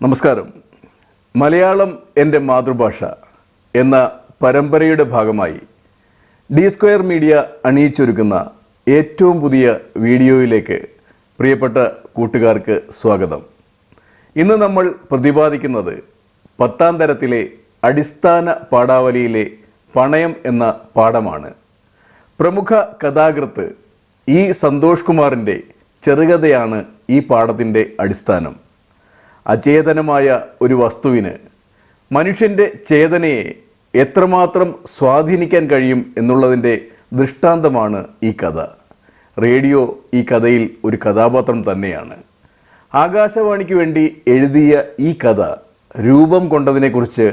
നമസ്കാരം. മലയാളം എന്റെ മാതൃഭാഷ എന്ന പരമ്പരയുടെ ഭാഗമായി ഡി സ്ക്വയർ മീഡിയ അണിയിച്ചൊരുക്കുന്ന ഏറ്റവും പുതിയ വീഡിയോയിലേക്ക് പ്രിയപ്പെട്ട കൂട്ടുകാർക്ക് സ്വാഗതം. ഇന്ന് നമ്മൾ പ്രതിപാദിക്കുന്നത് പത്താം തരത്തിലെ അടിസ്ഥാന പാഠാവലിയിലെ പണയം എന്ന പാഠമാണ്. പ്രമുഖ കഥാകൃത്ത് ഇ സന്തോഷ് കുമാറിന്റെ ചെറുകഥയാണ് ഈ പാഠത്തിന്റെ അടിസ്ഥാനം. അചേതനമായ ഒരു വസ്തുവിന് മനുഷ്യന്റെ ചേതനയെ എത്രമാത്രം സ്വാധീനിക്കാൻ കഴിയും എന്നുള്ളതിന്റെ ദൃഷ്ടാന്തമാണ് ഈ കഥ. റേഡിയോ ഈ കഥയിൽ ഒരു കഥാപാത്രം തന്നെയാണ്. ആകാശവാണിക്ക് വേണ്ടി എഴുതിയ ഈ കഥ രൂപം കൊണ്ടതിനെക്കുറിച്ച്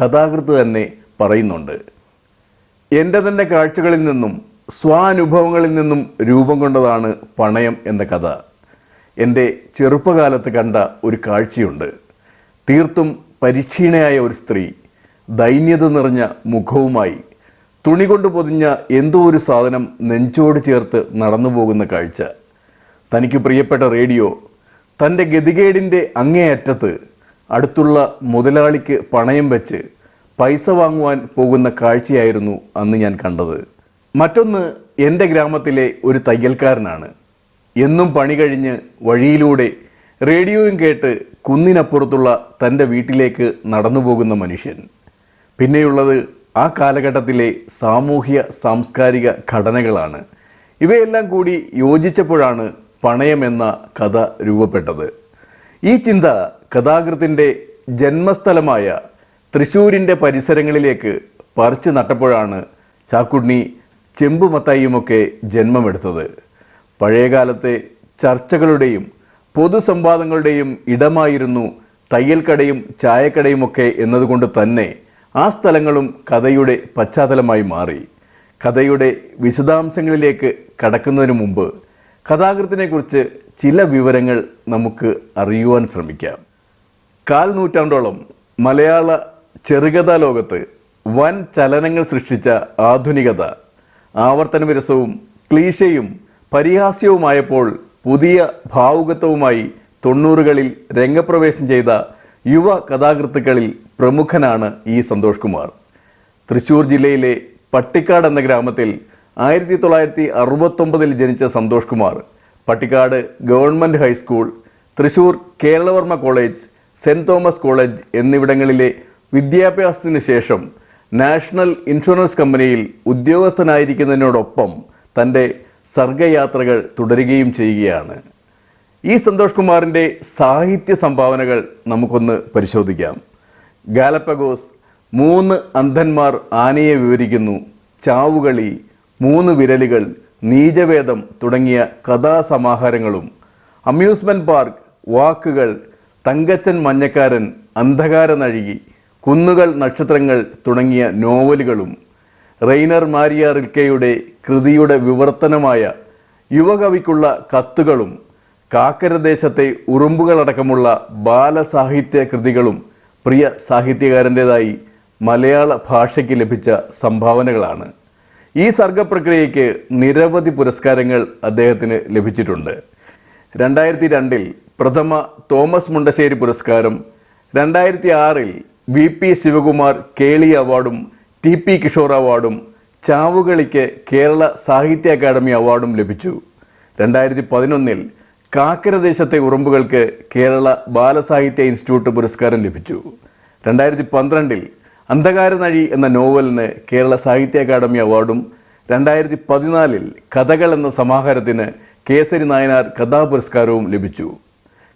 കഥാകൃത്ത് തന്നെ പറയുന്നുണ്ട്. എന്റെ തന്നെ കാഴ്ചകളിൽ നിന്നും സ്വാനുഭവങ്ങളിൽ നിന്നും രൂപം കൊണ്ടതാണ് പണയം എന്ന കഥ. എന്റെ ചെറുപ്പകാലത്ത് കണ്ട ഒരു കാഴ്ചയുണ്ട്. തീർത്തും പരിക്ഷീണയായ ഒരു സ്ത്രീ ദൈന്യത നിറഞ്ഞ മുഖവുമായി തുണി കൊണ്ട് പൊതിഞ്ഞ എന്തോ ഒരു സാധനം നെഞ്ചോട് ചേർത്ത് നടന്നു പോകുന്ന കാഴ്ച. തനിക്ക് പ്രിയപ്പെട്ട റേഡിയോ തന്റെ ഗതികേടിന്റെ അങ്ങേയറ്റത്ത് അടുത്തുള്ള മുതലാളിക്ക് പണയം വെച്ച് പൈസ വാങ്ങുവാൻ പോകുന്ന കാഴ്ചയായിരുന്നു അന്ന് ഞാൻ കണ്ടത്. മറ്റൊന്ന് എന്റെ ഗ്രാമത്തിലെ ഒരു തയ്യൽക്കാരനാണ്. എന്നും പണി കഴിഞ്ഞ് വഴിയിലൂടെ റേഡിയോയും കേട്ട് കുന്നിനപ്പുറത്തുള്ള തന്റെ വീട്ടിലേക്ക് നടന്നു പോകുന്ന മനുഷ്യൻ. പിന്നെയുള്ളത് ആ കാലഘട്ടത്തിലെ സാമൂഹ്യ സാംസ്കാരിക ഘടനകളാണ്. ഇവയെല്ലാം കൂടി യോജിച്ചപ്പോഴാണ് പണയം എന്ന കഥ രൂപപ്പെട്ടത്. ഈ ചിന്ത കഥാകൃത്തിന്റെ ജന്മസ്ഥലമായ തൃശ്ശൂരിന്റെ പരിസരങ്ങളിലേക്ക് പറിച്ചു നട്ടപ്പോഴാണ് ചാക്കുണ്ണി ചെമ്പുമത്തായിയുമൊക്കെ ജന്മമെടുത്തത്. പഴയകാലത്തെ ചർച്ചകളുടെയും പൊതുസംവാദങ്ങളുടെയും ഇടമായിരുന്നു തയ്യൽക്കടയും ചായക്കടയുമൊക്കെ എന്നതുകൊണ്ട് തന്നെ ആ സ്ഥലങ്ങളും കഥയുടെ പശ്ചാത്തലമായി മാറി. കഥയുടെ വിശദാംശങ്ങളിലേക്ക് കടക്കുന്നതിന് മുമ്പ് കഥാകൃത്തിനെക്കുറിച്ച് ചില വിവരങ്ങൾ നമുക്ക് അറിയുവാൻ ശ്രമിക്കാം. കാൽ നൂറ്റാണ്ടോളം മലയാള ചെറുകഥാ ലോകത്ത് വൻ ചലനങ്ങൾ സൃഷ്ടിച്ച ആധുനികത ആവർത്തന വിരസവും ക്ലീശയും പരിഹാസ്യവുമായപ്പോൾ പുതിയ ഭാവുകത്വവുമായി തൊണ്ണൂറുകളിൽ രംഗപ്രവേശം ചെയ്ത യുവ കഥാകൃത്തുക്കളിൽ പ്രമുഖനാണ് ഈ സന്തോഷ് കുമാർ. തൃശൂർ ജില്ലയിലെ പട്ടിക്കാട് എന്ന ഗ്രാമത്തിൽ ആയിരത്തി തൊള്ളായിരത്തി അറുപത്തൊമ്പതിൽ ജനിച്ച Santhosh Kumar Pattikkad government high school Thrissur Keralavarma college saint Thomas college എന്നിവിടങ്ങളിലെ വിദ്യാഭ്യാസത്തിന് ശേഷം നാഷണൽ ഇൻഷുറൻസ് കമ്പനിയിൽ ഉദ്യോഗസ്ഥനായിരിക്കുന്നതിനോടൊപ്പം തന്റെ സർഗയാത്രകൾ തുടരുകയും ചെയ്യുകയാണ്. ഈ സന്തോഷ് കുമാറിന്റെ സാഹിത്യ സംഭാവനകൾ നമുക്കൊന്ന് പരിശോധിക്കാം. ഗാലപ്പഗോസ് മൂന്ന് അന്ധന്മാർ ആനയെ വിവരിക്കുന്നു. ചാവുകളി മൂന്ന് വിരലുകൾ നീചവേദം തുടങ്ങിയ കഥാസമാഹാരങ്ങളും. അമ്യൂസ്മെന്റ് പാർക്ക് വാക്കുകൾ തങ്കച്ചൻ മഞ്ഞക്കാരൻ അന്ധകാര നഴുകി കുന്നുകൾ നക്ഷത്രങ്ങൾ തുടങ്ങിയ നോവലുകളും. റെയ്നർ മാരിയ റിൽക്കയുടെ കൃതിയുടെ വിവർത്തനമായ യുവകവിക്കുള്ള കത്തുകളും കാക്കരദേശത്തെ ഉറുമ്പുകളടക്കമുള്ള ബാലസാഹിത്യ കൃതികളും പ്രിയ സാഹിത്യകാരന്റെതായി മലയാള ഭാഷയ്ക്ക് ലഭിച്ച സംഭാവനകളാണ്. ഈ സർഗപ്രക്രിയയ്ക്ക് നിരവധി പുരസ്കാരങ്ങൾ അദ്ദേഹത്തിന് ലഭിച്ചിട്ടുണ്ട്. രണ്ടായിരത്തി രണ്ടിൽ പ്രഥമ തോമസ് മുണ്ടശ്ശേരി പുരസ്കാരം രണ്ടായിരത്തി ആറിൽ വി പി ശിവകുമാർ കേളി അവാർഡും ടി പി കിഷോർ അവാർഡും ചാവുകളിക്ക് കേരള സാഹിത്യ അക്കാദമി അവാർഡും ലഭിച്ചു. രണ്ടായിരത്തി പതിനൊന്നിൽ കാക്കരദേശത്തെ ഉറുമ്പുകൾക്ക് കേരള ബാലസാഹിത്യ ഇൻസ്റ്റിറ്റ്യൂട്ട് പുരസ്കാരം ലഭിച്ചു. രണ്ടായിരത്തി പന്ത്രണ്ടിൽ അന്ധകാരനഴി എന്ന നോവലിന് കേരള സാഹിത്യ അക്കാദമി അവാർഡും രണ്ടായിരത്തി പതിനാലിൽ കഥകൾ എന്ന സമാഹാരത്തിന് കേസരി നായനാർ കഥാപുരസ്കാരവും ലഭിച്ചു.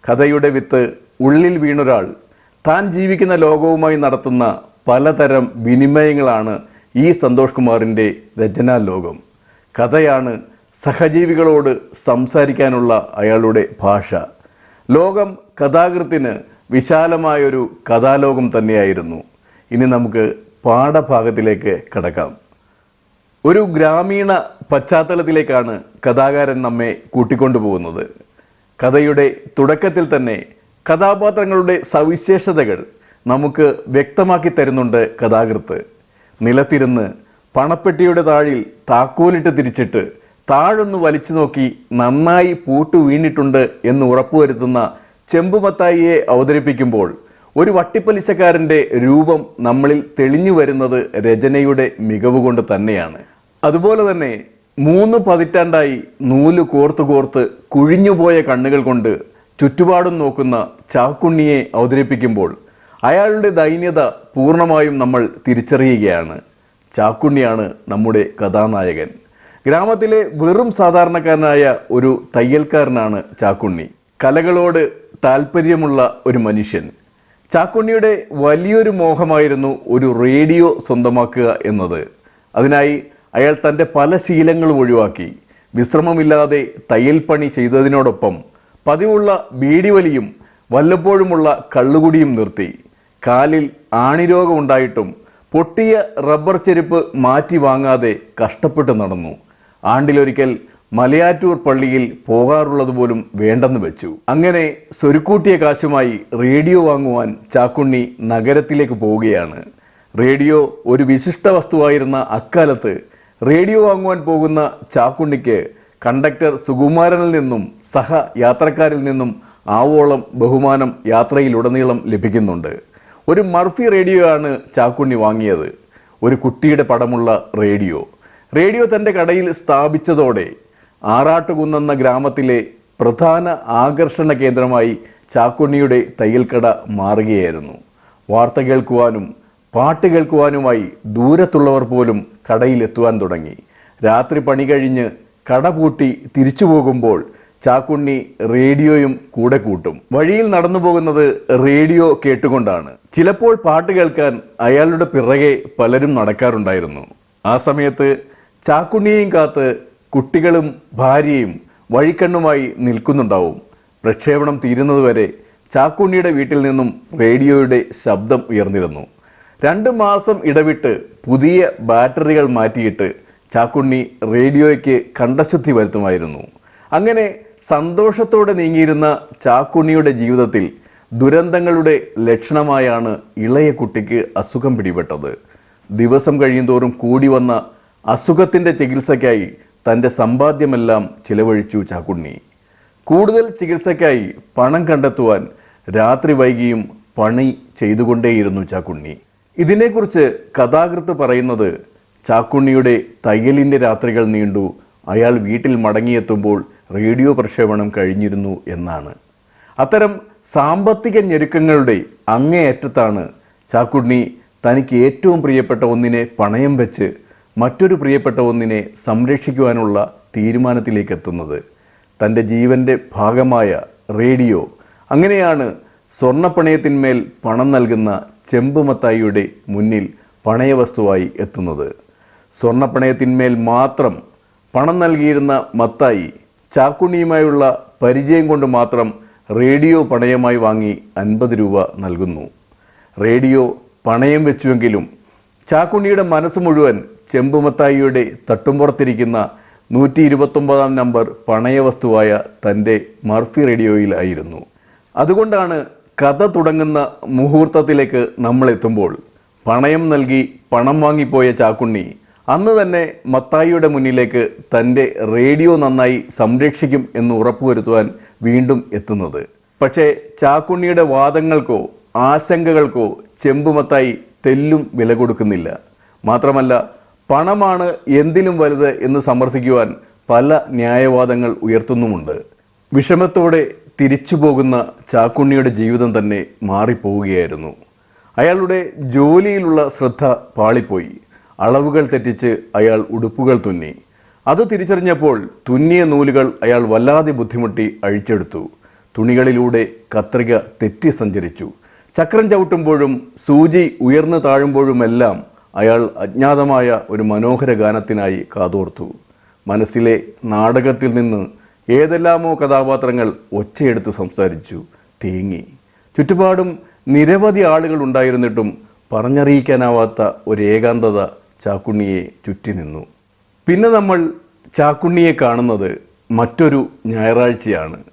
കഥയുടെ വിത്ത് ഉള്ളിൽ വീണൊരാൾ താൻ ജീവിക്കുന്ന ലോകവുമായി നടത്തുന്ന പലതരം വിനിമയങ്ങളാണ് ഈ സന്തോഷ് കുമാറിന്റെ രചനാ ലോകം. കഥയാണ് സഹജീവികളോട് സംസാരിക്കാനുള്ള അയാളുടെ ഭാഷ. ലോകം കഥാകൃത്തിന് വിശാലമായൊരു കഥാലോകം തന്നെയായിരുന്നു. ഇനി നമുക്ക് പാഠഭാഗത്തിലേക്ക് കടക്കാം. ഒരു ഗ്രാമീണ പശ്ചാത്തലത്തിലേക്കാണ് കഥാകാരൻ നമ്മെ കൂട്ടിക്കൊണ്ടുപോകുന്നത്. കഥയുടെ തുടക്കത്തിൽ തന്നെ കഥാപാത്രങ്ങളുടെ സവിശേഷതകൾ നമുക്ക് വ്യക്തമാക്കി തരുന്നുണ്ട് കഥാകൃത്ത്. നിലത്തിരുന്ന് പണപ്പെട്ടിയുടെ താഴിൽ താക്കോലിട്ട് തിരിച്ചിട്ട് താഴൊന്ന് വലിച്ചു നോക്കി നന്നായി പൂട്ടു വീണിട്ടുണ്ട് എന്ന് ഉറപ്പുവരുത്തുന്ന ചെമ്പുമത്തായിയെ അവതരിപ്പിക്കുമ്പോൾ ഒരു വട്ടിപ്പലിശക്കാരന്റെ രൂപം നമ്മളിൽ തെളിഞ്ഞു വരുന്നത് രചനയുടെ മികവ് കൊണ്ട് തന്നെയാണ്. അതുപോലെ തന്നെ മൂന്ന് പതിറ്റാണ്ടായി നൂൽ കോർത്ത് കോർത്ത് കുഴിഞ്ഞുപോയ കണ്ണുകൾ കൊണ്ട് ചുറ്റുപാടും നോക്കുന്ന ചാക്കുണ്ണിയെ അവതരിപ്പിക്കുമ്പോൾ അയാളുടെ ദൈന്യത പൂർണമായും നമ്മൾ തിരിച്ചറിയുകയാണ്. ചാക്കുണ്ണിയാണ് നമ്മുടെ കഥാനായകൻ. ഗ്രാമത്തിലെ വെറും സാധാരണക്കാരനായ ഒരു തയ്യൽക്കാരനാണ് ചാക്കുണ്ണി. കലകളോട് താല്പര്യമുള്ള ഒരു മനുഷ്യൻ. ചാക്കുണ്ണിയുടെ വലിയൊരു മോഹമായിരുന്നു ഒരു റേഡിയോ സ്വന്തമാക്കുക എന്നത്. അതിനായി അയാൾ തന്റെ പല ശീലങ്ങളും ഒഴിവാക്കി. വിശ്രമമില്ലാതെ തയ്യൽ പണി ചെയ്തതിനോടൊപ്പം പതിവുള്ള ബീഡിവലിയും വല്ലപ്പോഴുമുള്ള കള്ളുകുടിയും നിർത്തി. കാലിൽ ആണിരോഗമുണ്ടായിട്ടും പൊട്ടിയ റബ്ബർ ചെരുപ്പ് മാറ്റി വാങ്ങാതെ കഷ്ടപ്പെട്ട് നടന്നു. ആണ്ടിലൊരിക്കൽ മലയാറ്റൂർ പള്ളിയിൽ പോകാറുള്ളത് പോലും വേണ്ടെന്ന് വെച്ചു. അങ്ങനെ സ്വരുക്കൂട്ടിയ കാശുമായി റേഡിയോ വാങ്ങുവാൻ ചാക്കുണ്ണി നഗരത്തിലേക്ക് പോവുകയാണ്. റേഡിയോ ഒരു വിശിഷ്ട വസ്തുവായിരുന്ന അക്കാലത്ത് റേഡിയോ വാങ്ങുവാൻ പോകുന്ന ചാക്കുണ്ണിക്ക് കണ്ടക്ടർ സുകുമാരനിൽ നിന്നും സഹ യാത്രക്കാരിൽ നിന്നും ആവോളം ബഹുമാനം യാത്രയിലുടനീളം ലഭിക്കുന്നുണ്ട്. ഒരു മർഫി റേഡിയോ ആണ് ചാക്കുണ്ണി വാങ്ങിയത്. ഒരു കുട്ടിയുടെ പടമുള്ള റേഡിയോ. റേഡിയോ തന്റെ കടയിൽ സ്ഥാപിച്ചതോടെ ആറാട്ടുകുന്നെന്ന ഗ്രാമത്തിലെ പ്രധാന ആകർഷണ കേന്ദ്രമായി ചാക്കുണ്ണിയുടെ തയ്യൽക്കട മാറുകയായിരുന്നു. വാർത്ത കേൾക്കുവാനും പാട്ട് കേൾക്കുവാനുമായി ദൂരത്തുള്ളവർ പോലും കടയിലെത്തുവാൻ തുടങ്ങി. രാത്രി പണി കഴിഞ്ഞ് കട പൂട്ടി തിരിച്ചു പോകുമ്പോൾ ചാക്കുണ്ണി റേഡിയോയും കൂടെ കൂട്ടും. വഴിയിൽ നടന്നു പോകുന്നത് റേഡിയോ കേട്ടുകൊണ്ടാണ്. ചിലപ്പോൾ പാട്ട് കേൾക്കാൻ അയാളുടെ പിറകെ പലരും നടക്കാറുണ്ടായിരുന്നു. ആ സമയത്ത് ചാക്കുണ്ണിയെയും കാത്ത് കുട്ടികളും ഭാര്യയും വഴിക്കണ്ണുമായി നിൽക്കുന്നുണ്ടാവും. പ്രക്ഷേപണം തീരുന്നതുവരെ ചാക്കുണ്ണിയുടെ വീട്ടിൽ നിന്നും റേഡിയോയുടെ ശബ്ദം ഉയർന്നിരുന്നു. രണ്ട് മാസം ഇടവിട്ട് പുതിയ ബാറ്ററികൾ മാറ്റിയിട്ട് ചാക്കുണ്ണി റേഡിയോയ്ക്ക് കണ്ടശുദ്ധി വരുത്തുമായിരുന്നു. അങ്ങനെ സന്തോഷത്തോടെ നീങ്ങിയിരുന്ന ചാക്കുണ്ണിയുടെ ജീവിതത്തിൽ ദുരന്തങ്ങളുടെ ലക്ഷണമായാണ് ഇളയ കുട്ടിക്ക് അസുഖം പിടിപെട്ടത്. ദിവസം കഴിയുന്തോറും കൂടി വന്ന അസുഖത്തിന്റെ ചികിത്സയ്ക്കായി തന്റെ സമ്പാദ്യമെല്ലാം ചിലവഴിച്ചു ചാക്കുണ്ണി. കൂടുതൽ ചികിത്സയ്ക്കായി പണം കണ്ടെത്തുവാൻ രാത്രി വൈകിയും പണി ചെയ്തുകൊണ്ടേയിരുന്നു ചാക്കുണ്ണി. ഇതിനെക്കുറിച്ച് കഥാകൃത്ത് പറയുന്നത് ചാക്കുണ്ണിയുടെ തയ്യലിന്റെ രാത്രികൾ നീണ്ടു അയാൾ വീട്ടിൽ മടങ്ങിയെത്തുമ്പോൾ റേഡിയോ പ്രക്ഷേപണം കഴിഞ്ഞിരുന്നു എന്നാണ്. അത്തരം സാമ്പത്തിക ഞെരുക്കങ്ങളുടെ അങ്ങേയറ്റത്താണ് ചാക്കുണ്ണി തനിക്ക് ഏറ്റവും പ്രിയപ്പെട്ട ഒന്നിനെ പണയം വെച്ച് മറ്റൊരു പ്രിയപ്പെട്ട ഒന്നിനെ സംരക്ഷിക്കുവാനുള്ള തീരുമാനത്തിലേക്ക് എത്തുന്നത് തന്റെ ജീവന്റെ ഭാഗമായ റേഡിയോ. അങ്ങനെയാണ് സ്വർണപ്പണയത്തിന്മേൽ പണം നൽകുന്ന ചെമ്പുമത്തായിയുടെ മുന്നിൽ പണയവസ്തുവായി എത്തുന്നത്. സ്വർണപ്പണയത്തിന്മേൽ മാത്രം പണം നൽകിയിരുന്ന മത്തായി ചാക്കുണ്ണിയുമായുള്ള പരിചയം കൊണ്ട് മാത്രം റേഡിയോ പണയമായി വാങ്ങി അൻപത് രൂപ നൽകുന്നു. റേഡിയോ പണയം വെച്ചുവെങ്കിലും ചാക്കുണ്ണിയുടെ മനസ്സ് മുഴുവൻ ചെമ്പുമത്തായിയുടെ തട്ടുംപുറത്തിരിക്കുന്ന നൂറ്റി ഇരുപത്തൊമ്പതാം നമ്പർ പണയവസ്തുവായ തന്റെ മർഫി റേഡിയോയിലായിരുന്നു അതുകൊണ്ടാണ് കഥ തുടങ്ങുന്ന മുഹൂർത്തത്തിലേക്ക് നമ്മളെത്തുമ്പോൾ പണയം നൽകി പണം വാങ്ങിപ്പോയ ചാക്കുണ്ണി അന്ന് തന്നെ മത്തായിയുടെ മുന്നിലേക്ക് തന്റെ റേഡിയോ നന്നായി സംരക്ഷിക്കും എന്ന് ഉറപ്പുവരുത്തുവാൻ വീണ്ടും എത്തുന്നത്. പക്ഷേ ചാക്കുണ്ണിയുടെ വാദങ്ങൾക്കോ ആശങ്കകൾക്കോ ചെമ്പുമത്തായി തെല്ലും വില കൊടുക്കുന്നില്ല. മാത്രമല്ല പണമാണ് എന്തിലും വലുത് എന്ന് സമർത്ഥിക്കുവാൻ പല ന്യായവാദങ്ങൾ ഉയർത്തുന്നുമുണ്ട്. വിഷമത്തോടെ തിരിച്ചു പോകുന്ന ചാക്കുണ്ണിയുടെ ജീവിതം തന്നെ മാറിപ്പോവുകയായിരുന്നു. അയാളുടെ ജോലിയിലുള്ള ശ്രദ്ധ പാളിപ്പോയി. അളവുകൾ തെറ്റിച്ച് അയാൾ ഉടുപ്പുകൾ തുന്നി. അത് തിരിച്ചറിഞ്ഞപ്പോൾ തുന്നിയ നൂലുകൾ അയാൾ വല്ലാതെ ബുദ്ധിമുട്ടി അഴിച്ചെടുത്തു. തുണികളിലൂടെ കത്രിക തെറ്റി സഞ്ചരിച്ചു. ചക്രം ചവിട്ടുമ്പോഴും സൂചി ഉയർന്നു താഴുമ്പോഴുമെല്ലാം അയാൾ അജ്ഞാതമായ ഒരു മനോഹര ഗാനത്തിനായി കാതോർത്തു. മനസ്സിലെ നാടകത്തിൽ നിന്ന് ഏതെല്ലാമോ കഥാപാത്രങ്ങൾ ഒച്ചയെടുത്ത് സംസാരിച്ചു. തേങ്ങി. ചുറ്റുപാടും നിരവധി ആളുകൾ ഉണ്ടായിരുന്നിട്ടും പറഞ്ഞറിയിക്കാനാവാത്ത ഒരു ഏകാന്തത ചാക്കുണ്ണിയെ ചുറ്റി നിന്നു. പിന്നെ നമ്മൾ ചാക്കുണ്ണിയെ കാണുന്നത് മറ്റൊരു ഞായറാഴ്ചയാണ്.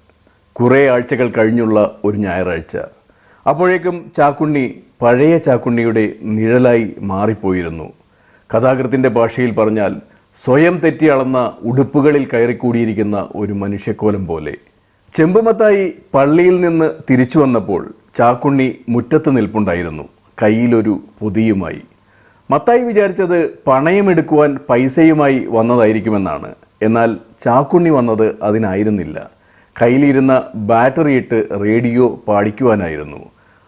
കുറേ ആഴ്ചകൾ കഴിഞ്ഞുള്ള ഒരു ഞായറാഴ്ച. അപ്പോഴേക്കും ചാക്കുണ്ണി പഴയ ചാക്കുണ്ണിയുടെ നിഴലായി മാറിപ്പോയിരുന്നു. കഥാകൃത്തിന്റെ ഭാഷയിൽ പറഞ്ഞാൽ സ്വയം തെറ്റി അളന്ന ഉടുപ്പുകളിൽ കയറിക്കൂടിയിരിക്കുന്ന ഒരു മനുഷ്യക്കോലം പോലെ. ചെമ്പുമത്തായി പള്ളിയിൽ നിന്ന് തിരിച്ചു വന്നപ്പോൾ ചാക്കുണ്ണി മുറ്റത്ത് നിൽപ്പുണ്ടായിരുന്നു. കയ്യിലൊരു പൊതിയുമായി. മത്തായി വിചാരിച്ചത് പണയമെടുക്കുവാൻ പൈസയുമായി വന്നതായിരിക്കുമെന്നാണ്. എന്നാൽ ചാക്കുണ്ണി വന്നത് അതിനായിരുന്നില്ല. കയ്യിലിരുന്ന ബാറ്ററി ഇട്ട് റേഡിയോ പാടിക്കുവാനായിരുന്നു.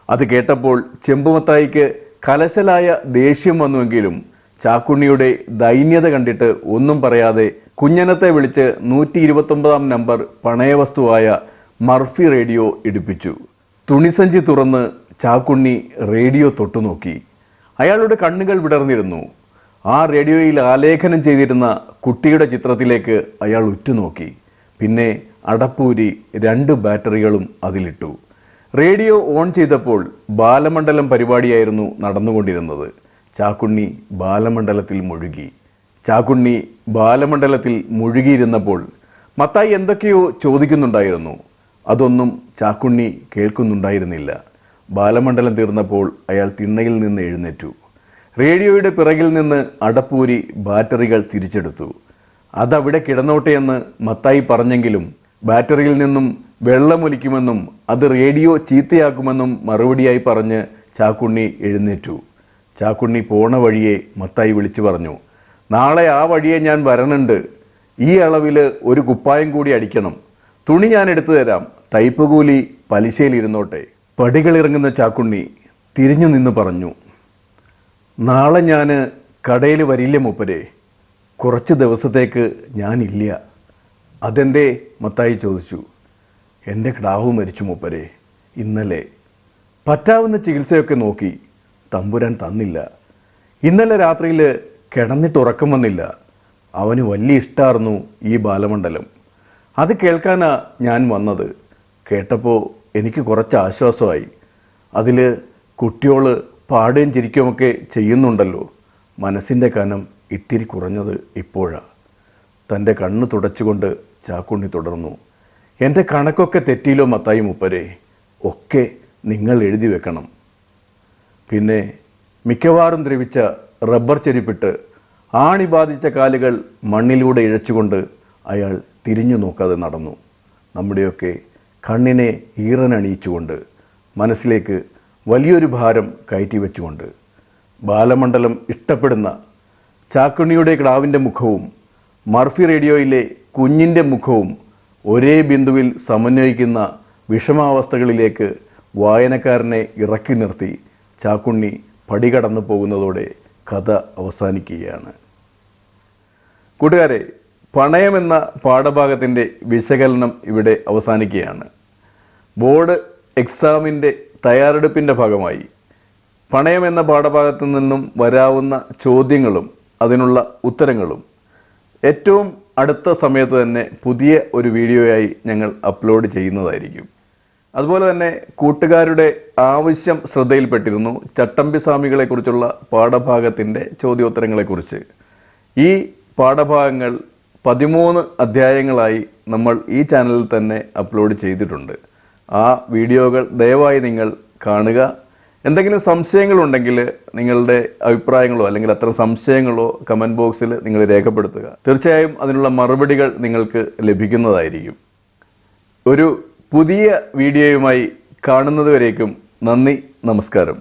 അത് കേട്ടപ്പോൾ ചെമ്പുമത്തായിക്ക് കലശലായ ദേഷ്യം വന്നുവെങ്കിലും ചാക്കുണ്ണിയുടെ ദൈന്യത കണ്ടിട്ട് ഒന്നും പറയാതെ കുഞ്ഞനത്തെ വിളിച്ച് നൂറ്റി ഇരുപത്തൊമ്പതാം നമ്പർ പണയവസ്തുവായ മർഫി റേഡിയോ ഇടിപ്പിച്ചു. തുണിസഞ്ചി തുറന്ന് ചാക്കുണ്ണി റേഡിയോ തൊട്ടുനോക്കി. അയാളുടെ കണ്ണുകൾ വിടർന്നിരുന്നു. ആ റേഡിയോയിൽ ആലേഖനം ചെയ്തിരുന്ന കുട്ടിയുടെ ചിത്രത്തിലേക്ക് അയാൾ ഉറ്റുനോക്കി. പിന്നെ അടപ്പൂരി രണ്ട് ബാറ്ററികളും അതിലിട്ടു. റേഡിയോ ഓൺ ചെയ്തപ്പോൾ ബാലമണ്ഡലം പരിപാടിയായിരുന്നു നടന്നുകൊണ്ടിരുന്നത്. ചാക്കുണ്ണി ബാലമണ്ഡലത്തിൽ മുഴുകി. ചാക്കുണ്ണി ബാലമണ്ഡലത്തിൽ മുഴുകിയിരുന്നപ്പോൾ മത്തായി എന്തൊക്കെയോ ചോദിക്കുന്നുണ്ടായിരുന്നു. അതൊന്നും ചാക്കുണ്ണി കേൾക്കുന്നുണ്ടായിരുന്നില്ല. ബാലമണ്ഡലം തീർന്നപ്പോൾ അയാൾ തിണ്ണയിൽ നിന്ന് എഴുന്നേറ്റു. റേഡിയോയുടെ പിറകിൽ നിന്ന് അടപ്പൂരി ബാറ്ററികൾ തിരിച്ചെടുത്തു. അതവിടെ കിടന്നോട്ടെ എന്ന് മത്തായി പറഞ്ഞെങ്കിലും ബാറ്ററിയിൽ നിന്നും വെള്ളമൊലിക്കുമെന്നും അത് റേഡിയോ ചീത്തയാക്കുമെന്നും മറുപടിയായി പറഞ്ഞ് ചാക്കുണ്ണി എഴുന്നേറ്റു. ചാക്കുണ്ണി പോണ വഴിയെ മത്തായി വിളിച്ചു പറഞ്ഞു നാളെ ആ വഴിയെ ഞാൻ വരണുണ്ട്. ഈ അളവിൽ ഒരു കുപ്പായം കൂടി അടിക്കണം. തുണി ഞാൻ എടുത്തു തരാം. തയ്പ്പ് കൂലി പലിശയിലിരുന്നോട്ടെ. പടികളിറങ്ങുന്ന ചാക്കുണ്ണി തിരിഞ്ഞു നിന്ന് പറഞ്ഞു നാളെ ഞാൻ കടയിൽ വരില്ല മൂപ്പരെ. കുറച്ച് ദിവസത്തേക്ക് ഞാനില്ല. അതെന്തേ? മത്തായി ചോദിച്ചു എന്റെ കിടാവ് മരിച്ചു മൂപ്പരെ ഇന്നലെ. പറ്റാവുന്ന ചികിത്സയൊക്കെ നോക്കി തമ്പുരാൻ തന്നില്ല. ഇന്നലെ രാത്രിയിൽ കിടന്നിട്ട് ഉറക്കം വന്നില്ല. അവന് വലിയ ഇഷ്ടമായിരുന്നു ഈ ബാലമണ്ഡലം. അത് കേൾക്കാനാ ഞാൻ വന്നത്. കേട്ടപ്പോൾ എനിക്ക് കുറച്ച് ആശ്വാസമായി അതിൽ കുട്ടിയോൾ പാടുകയും ചിരിക്കുകയുമൊക്കെ ചെയ്യുന്നുണ്ടല്ലോ. മനസ്സിന്റെ കനം ഇത്തിരി കുറഞ്ഞത് ഇപ്പോഴാണ് തന്റെ കണ്ണ് തുടച്ചുകൊണ്ട് ചാക്കുണ്ണി തുടർന്നു. എന്റെ കണക്കൊക്കെ തെറ്റിയില്ലോ മത്തായി മുപ്പരെ. ഒക്കെ നിങ്ങൾ എഴുതി വെക്കണം. പിന്നെ മിക്കവാറും ദ്രവിച്ച റബ്ബർ ചെരിപ്പിട്ട് ആണി ബാധിച്ച കാലുകൾ മണ്ണിലൂടെ ഇഴച്ചുകൊണ്ട് അയാൾ തിരിഞ്ഞു നോക്കാതെ നടന്നു. നമ്മുടെയൊക്കെ കണ്ണിനെ ഈറനണിയിച്ചുകൊണ്ട് മനസ്സിലേക്ക് വലിയൊരു ഭാരം കയറ്റി വെച്ചുകൊണ്ട് ബാലമണ്ഡലം ഇഷ്ടപ്പെടുന്ന ചാക്കുണ്ണിയുടെ കിടാവിന്റെ മുഖവും മർഫി റേഡിയോയിലെ കുഞ്ഞിന്റെ മുഖവും ഒരേ ബിന്ദുവിൽ സമന്വയിക്കുന്ന വിഷമാവസ്ഥകളിലേക്ക് വായനക്കാരനെ ഇറക്കി നിർത്തി ചാക്കുണ്ണി പടികടന്നു പോകുന്നതോടെ കഥ അവസാനിക്കുകയാണ്. കൂട്ടുകാരെ പണയമെന്ന പാഠഭാഗത്തിന്റെ വിശകലനം ഇവിടെ അവസാനിക്കുകയാണ്. ബോർഡ് എക്സാമിന്റെ തയ്യാറെടുപ്പിന്റെ ഭാഗമായി പണയം എന്ന പാഠഭാഗത്തു നിന്നും വരാവുന്ന ചോദ്യങ്ങളും അതിനുള്ള ഉത്തരങ്ങളും ഏറ്റവും അടുത്ത സമയത്ത് തന്നെ പുതിയ ഒരു വീഡിയോയായി ഞങ്ങൾ അപ്ലോഡ് ചെയ്യുന്നതായിരിക്കും. അതുപോലെ തന്നെ കൂട്ടുകാരുടെ ആവശ്യം ശ്രദ്ധയിൽപ്പെട്ടിരുന്നു ചട്ടമ്പി സ്വാമികളെക്കുറിച്ചുള്ള പാഠഭാഗത്തിന്റെ ചോദ്യോത്തരങ്ങളെക്കുറിച്ച്. ഈ പാഠഭാഗങ്ങൾ പതിമൂന്ന് അധ്യായങ്ങളായി നമ്മൾ ഈ ചാനലിൽ തന്നെ അപ്ലോഡ് ചെയ്തിട്ടുണ്ട്. ആ വീഡിയോകൾ ദയവായി നിങ്ങൾ കാണുക. എന്തെങ്കിലും സംശയങ്ങളുണ്ടെങ്കിൽ നിങ്ങളുടെ അഭിപ്രായങ്ങളോ അല്ലെങ്കിൽ അത്തരം സംശയങ്ങളോ കമന്റ് ബോക്സിൽ നിങ്ങൾ രേഖപ്പെടുത്തുക. തീർച്ചയായും അതിനുള്ള മറുപടികൾ നിങ്ങൾക്ക് ലഭിക്കുന്നതായിരിക്കും. ഒരു പുതിയ വീഡിയോയുമായി കാണുന്നതുവരേക്കും നന്ദി നമസ്കാരം.